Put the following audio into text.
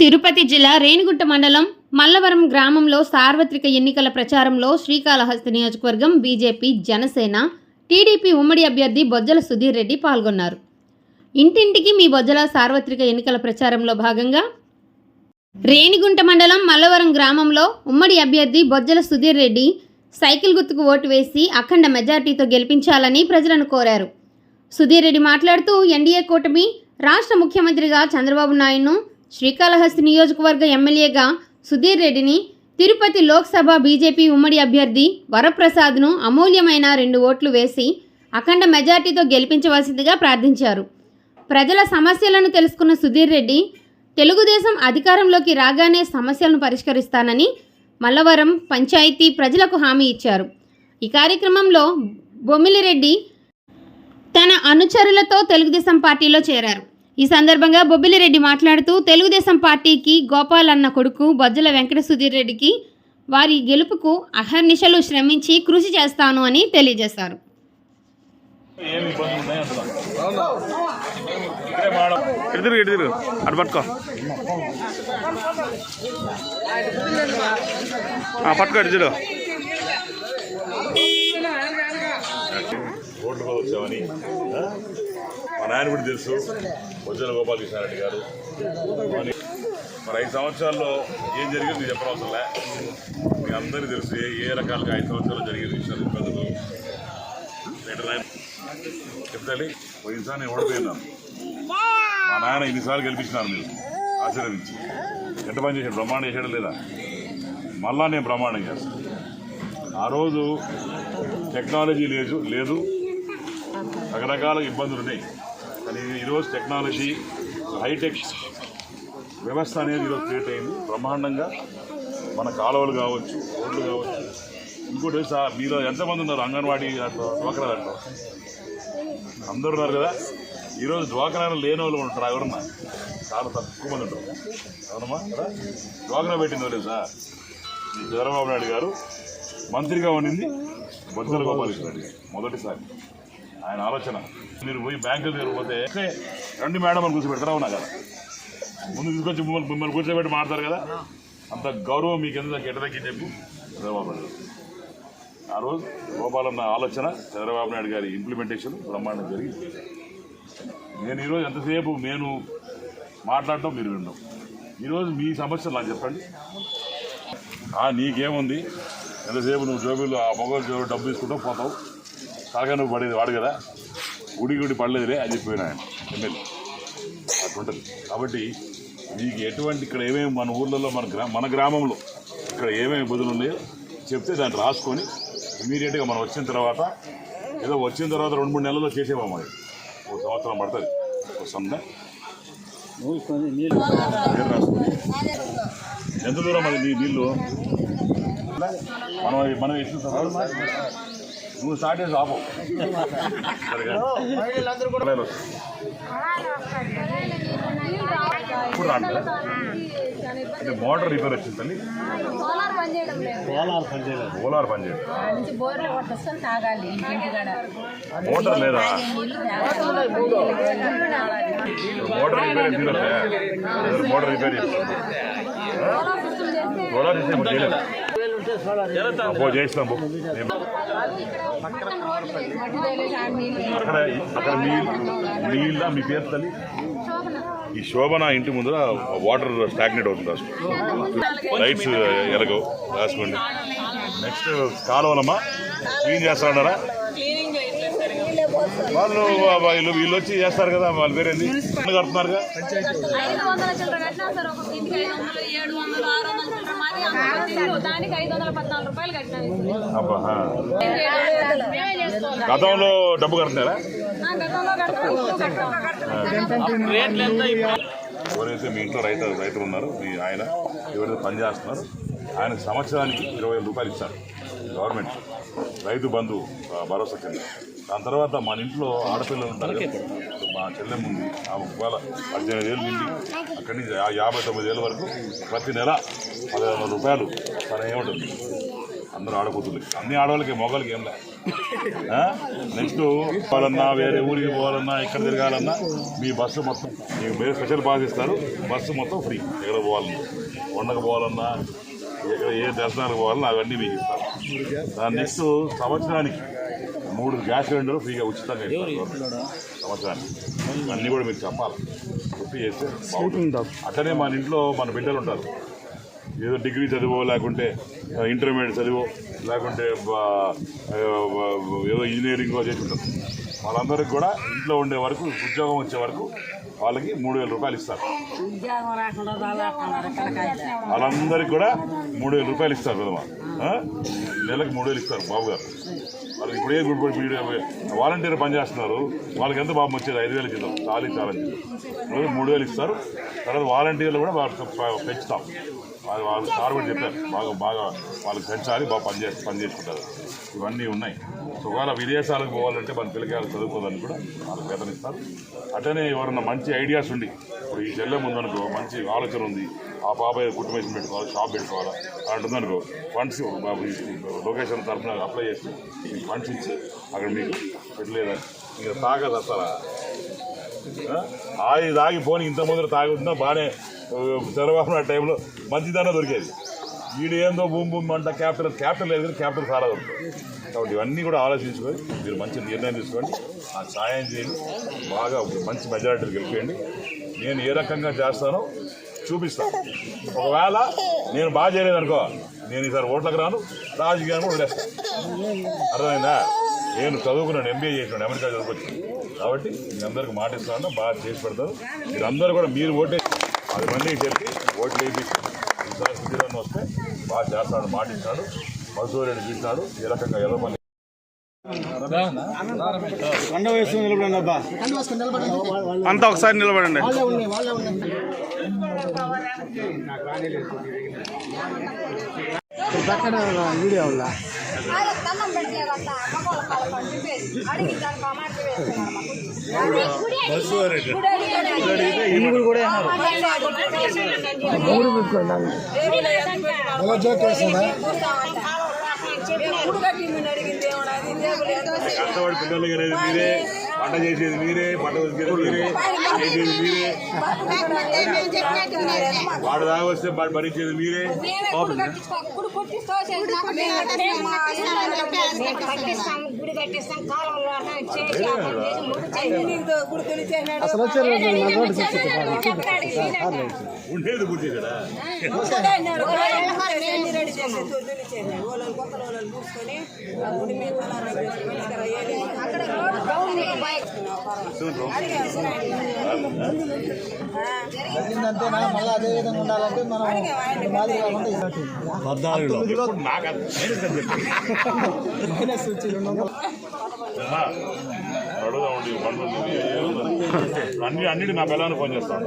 తిరుపతి జిల్లా రేణిగుంట మండలం మల్లవరం గ్రామంలో సార్వత్రిక ఎన్నికల ప్రచారంలో శ్రీకాళహస్తి నియోజకవర్గం బీజేపీ జనసేన టీడీపీ ఉమ్మడి అభ్యర్థి బొజ్జల సుధీర్ రెడ్డి పాల్గొన్నారు. ఇంటింటికి మీ బొజ్జల సార్వత్రిక ఎన్నికల ప్రచారంలో భాగంగా రేణిగుంట మండలం మల్లవరం గ్రామంలో ఉమ్మడి అభ్యర్థి బొజ్జల సుధీర్ రెడ్డి సైకిల్ గుర్తుకు ఓటు వేసి అఖండ మెజార్టీతో గెలిపించాలని ప్రజలను కోరారు. సుధీర్ రెడ్డి మాట్లాడుతూ ఎన్డీఏ కూటమి రాష్ట్ర ముఖ్యమంత్రిగా చంద్రబాబు నాయుడును శ్రీకాళహస్తి నియోజకవర్గ ఎమ్మెల్యేగా సుధీర్ రెడ్డిని తిరుపతి లోక్సభ బీజేపీ ఉమ్మడి అభ్యర్థి వరప్రసాద్ను అమూల్యమైన రెండు ఓట్లు వేసి అఖండ మెజార్టీతో గెలిపించవలసిందిగా ప్రార్థించారు. ప్రజల సమస్యలను తెలుసుకున్న సుధీర్ రెడ్డి తెలుగుదేశం అధికారంలోకి రాగానే సమస్యలను పరిష్కరిస్తానని మల్లవరం పంచాయతీ ప్రజలకు హామీ ఇచ్చారు. ఈ కార్యక్రమంలో బొమ్మిలిరెడ్డి తన అనుచరులతో తెలుగుదేశం పార్టీలో చేరారు. ఈ సందర్భంగా బొబ్బిలిరెడ్డి మాట్లాడుతూ తెలుగుదేశం పార్టీకి గోపాల్ అన్న కొడుకు బొజ్జల వెంకట సుధీర్ రెడ్డికి వారి గెలుపుకు అహర్నిశలు శ్రమించి కృషి చేస్తాను అని తెలియజేశారు. వచ్చామని నాయన కూడా తెలుసు. బొజ్జల గోపాలకృష్ణారెడ్డి గారు. మరి ఐదు సంవత్సరాల్లో ఏం జరిగింది చెప్పనవసరం లే. మీ అందరికీ తెలుసు ఏ ఏ రకాలుగా ఐదు సంవత్సరాలు జరిగిన విషయాలు ఇబ్బందులు. చెప్తాలి పోయినసారి నేను ఓడిపోయినాను మా నాయన ఇన్నిసార్లు గెలిపించినాను మీరు ఆశీర్వదించి. ఎంత పని చేశాడు బ్రహ్మాండం చేశాడు లేదా? మళ్ళా నేను బ్రహ్మాండం చేస్తాను. ఆ రోజు టెక్నాలజీ లేదు లేదు. రకరకాల ఇబ్బందులు ఉన్నాయి. అనేది ఈరోజు టెక్నాలజీ హైటెక్ వ్యవస్థ అనేది ఈరోజు క్రియేట్ అయింది. బ్రహ్మాండంగా మన కాలువలు కావచ్చు రోడ్లు కావచ్చు. ఇంకోటి సార్ మీలో ఎంతమంది ఉన్నారు? అంగన్వాడీ డ్వాక్రా దాంట్లో? అందరు ఉన్నారు కదా? ఈరోజు డ్వాక్రా లేని వాళ్ళు ఉంటారు. ఎవరన్నా చాలా తక్కువ మంది ఉంటారు. అవునమ్మా? కదా? డ్వాక్రా పెట్టింది లేదు సార్ ఈ చంద్రబాబు నాయుడు గారు మంత్రిగా ఉండింది బొజ్జల గోపాలకృష్ణ రెడ్డి మొదటిసారి. ఆయన ఆలోచన. మీరు పోయి బ్యాంకుల దగ్గర పోతే రండి మేడం అని కూర్చోబెడతారా ఉన్నా కదా? ముందు తీసుకొచ్చి మిమ్మల్ని మిమ్మల్ని కూర్చోబెట్టి మాట్లాడతారు కదా? అంత గౌరవం మీకు ఎందుకు ఎటదక్కి చెప్పి? చంద్రబాబు నాయుడు ఆ రోజు గోపాలన్న ఆలోచన చంద్రబాబు నాయుడు గారి ఇంప్లిమెంటేషన్ బ్రహ్మాండం జరిగింది. నేను ఈరోజు ఎంతసేపు నేను మాట్లాడటం మీరు వినడం. ఈరోజు మీ సమస్యలు నాకు చెప్పండి. నీకేముంది? ఎంతసేపు నువ్వు జోబీలు ఆ మొగలు డబ్బు తీసుకుంటావు పోతావు? కాగా నువ్వు పడేది వాడు కదా? గుడి గుడి పడలేదులే అని చెప్పిన ఆయన ఎమ్మెల్యే. అట్లుంటుంది కాబట్టి మీకు ఎటువంటి ఇక్కడ ఏమేమి మన ఊర్లలో మన గ్రా మన గ్రామంలో ఇక్కడ ఏమేమి ఇబ్బందులు ఉన్నాయో చెప్తే దాన్ని రాసుకొని ఇమీడియట్గా మనం వచ్చిన తర్వాత ఏదో వచ్చిన తర్వాత రెండు మూడు నెలల్లో చేసేవాం అది ఒక సంవత్సరం పడుతుంది. ఒక పేరు రాసుకొని ఎంత దూరం అది నీ నీళ్ళు? మనం మనం ఎట్లు నువ్వు స్టార్ట్ చేసి ఆపు. ఇప్పుడు రాండి అంటే మోటార్ రిపేర్ వచ్చింది తల్లి. సోలార్ పని చేయడం లేదు ఓలార్ పని బోర్లో తాగాలి. కాడ. మోటార్ లేదా? రిపేర్ మోటార్ రిపేర్ సోలార్ చేయలేదు. అబ్బో చేస్తాం పో. అక్కడ అక్కడ నీళ్ళు నీళ్ళ మీ పేరు తల్లి? ఈ శోభన ఇంటి ముందర వాటర్ స్టాగ్నేట్ అవుతుంది రాసుకో. లైట్స్ ఎలగవు రాసుకోండి. నెక్స్ట్ కాలువలమ్మా. క్లీన్ చేస్తాడారా వాళ్ళు వీళ్ళు వీళ్ళు వచ్చి చేస్తారు కదా వాళ్ళ ఆ. మేమే చేసుకోవాలి గతంలో డబ్బు కడుతున్నారా ఎవరైతే మీ ఇంట్లో రైతు రైతులు ఉన్నారో మీ ఆయన ఎవరైతే పని చేస్తున్నారు ఆయన సంవత్సరానికి ఇరవై వేల రూపాయలు ఇస్తారు గవర్నమెంట్ రైతు బంధు భరోసా కింద. దాని తర్వాత మన ఇంట్లో ఆడపిల్లలు ఉంటారు మా చెల్లెమ్మ ఉంది. ఆమె ఒకవేళ పద్దెనిమిది ఏళ్ళు నిండి అక్కడి నుంచి యాభై తొమ్మిది ఏళ్ళ వరకు ప్రతి నెల పదిహేను వందల రూపాయలు తన ఏముంటుంది అందరూ ఆడకూతులకి అన్ని ఆడవాళ్ళకి మొగలకి ఏం లే. నెక్స్ట్ పోవాలన్నా వేరే ఊరికి పోవాలన్నా ఎక్కడ తిరగాలన్నా మీ బస్సు మొత్తం మీకు మీరు స్పెషల్ పాస్ ఇస్తారు. బస్సు మొత్తం ఫ్రీ. ఎక్కడ పోవాలన్నా. కొండకు పోవాలన్నా ఎక్కడ ఏ దర్శనాలకు పోవాలన్నా అవన్నీ మీకు ఇస్తారు. దాని నెక్స్ట్ సంవత్సరానికి మూడు గ్యాస్ సిలిండర్లు ఫ్రీగా ఉచితంగా సంవత్సరానికి. అన్నీ కూడా మీరు చెప్పాలి. చెప్పి చేస్తే బాగుంటుంది. అట్లనే మన ఇంట్లో మన బిడ్డలు ఉంటారు. ఏదో డిగ్రీ చదివో లేకుంటే ఇంటర్మీడియట్ చదివో లేకుంటే ఏదో ఇంజనీరింగ్ చేసి ఉంటారు. వాళ్ళందరికీ కూడా ఇంట్లో ఉండే వరకు ఉద్యోగం వచ్చే వరకు వాళ్ళకి మూడు వేల రూపాయలు ఇస్తారు. వాళ్ళందరికీ కూడా మూడు వేల రూపాయలు ఇస్తారు కదమ్మా? నెలకు మూడు వేలు ఇస్తారు బాబు గారు వాళ్ళకి ఇప్పుడే మీడియా వాలంటీర్ పనిచేస్తున్నారు వాళ్ళకి ఎంత బాబు వచ్చేది ఐదు వేలకి ఇద్దాం చాలీ చాలా రోజు మూడు వేలు ఇస్తారు. తర్వాత వాలంటీర్లు కూడా పెంచుతాం. వాళ్ళు వాళ్ళు సార్ కూడా చెప్పారు. బాగా బాగా వాళ్ళకి పెంచాలి బాగా పని చేసి పని చేసుకుంటారు. ఇవన్నీ ఉన్నాయి. సో ఒకవేళ విదేశాలకు పోవాలంటే మన పిల్లకాయలు చదువుకోదని కూడా వాళ్ళు వేతనిస్తారు. అట్లనే ఎవరన్నా మంచి ఐడియాస్ ఉండి ఇప్పుడు ఈ చెల్లె ఉందనుకో మంచి ఆలోచన ఉంది. ఆ బాబాయ్ కుటుంబేషన్ పెట్టుకోవాలి షాప్ పెట్టుకోవాలి? అలాంటి ఉందనుకో ఫండ్స్ లొకేషన్ తరఫున అప్లై చేసి మీకు ఫండ్స్ ఇచ్చి అక్కడ మీకు పెట్టలేదా? ఇంకా తాగదు అసలు. ఆగి తాగి పోనీ ఇంత ముందర తాగుతున్నా బాగానే చంద్రబాబు నాయుడు టైంలో మంచిదన్న దొరికేది. వీడు ఏందో భూమి భూమి అంట క్యాపిటల్ క్యాపిటల్ లేదు కానీ క్యాపిటల్ సారా దొరుకుతుంది. కాబట్టి ఇవన్నీ కూడా ఆలోచించుకొని మీరు మంచి నిర్ణయం తీసుకోండి. ఆ సాయం చేయండి. బాగా మంచి మెజారిటీలు గెలిపేయండి. నేను ఏ రకంగా చేస్తానో చూపిస్తాను ఒకవేళ నేను బాగా చేయలేదనుకో నేను ఈసారి ఓట్లకు రాను రాజకీయాన్ని కూడా వదిలేస్తాను అర్థమైందా? నేను చదువుకున్నాను ఎంబీఏ చేసినాను అమెరికా చదువుకొచ్చి కాబట్టి మీ అందరికి మాట ఇస్తాను బాగా చేసి పెడతారు మీరందరూ కూడా మీరు ఓటే పది మందికి చెప్పి ఓట్లు వేయించారు ఈసారి వస్తే బాగా చేస్తాడు మాట ఇస్తాడు. మధుసూర్యుడు చూసినాడు ఏ రకంగా ఎలా కొండ వయసు నిలబడండి అబ్బా. అంతా ఒకసారి నిలబడండి. పక్కన వీడియో ఉందా? కూడా పెట్టుకోండి వేస్తుందా కష్టపడి పిల్లలకి మీరే పంట చేసేది మీరే పంట మీరే చేసేది మీరే వాడు దాకా వస్తే వాడు భరించేది మీరే గుడి ఉండేది కదా అక్కడ జరిగిందంతేనా మళ్ళీ అదే విధంగా ఉండాలంటే మనం మాదిరి కాకుండా ఇలాంటి మైనస్ వచ్చి అన్ని అన్నిటి నా పిల్లలు ఫోన్ చేస్తాను.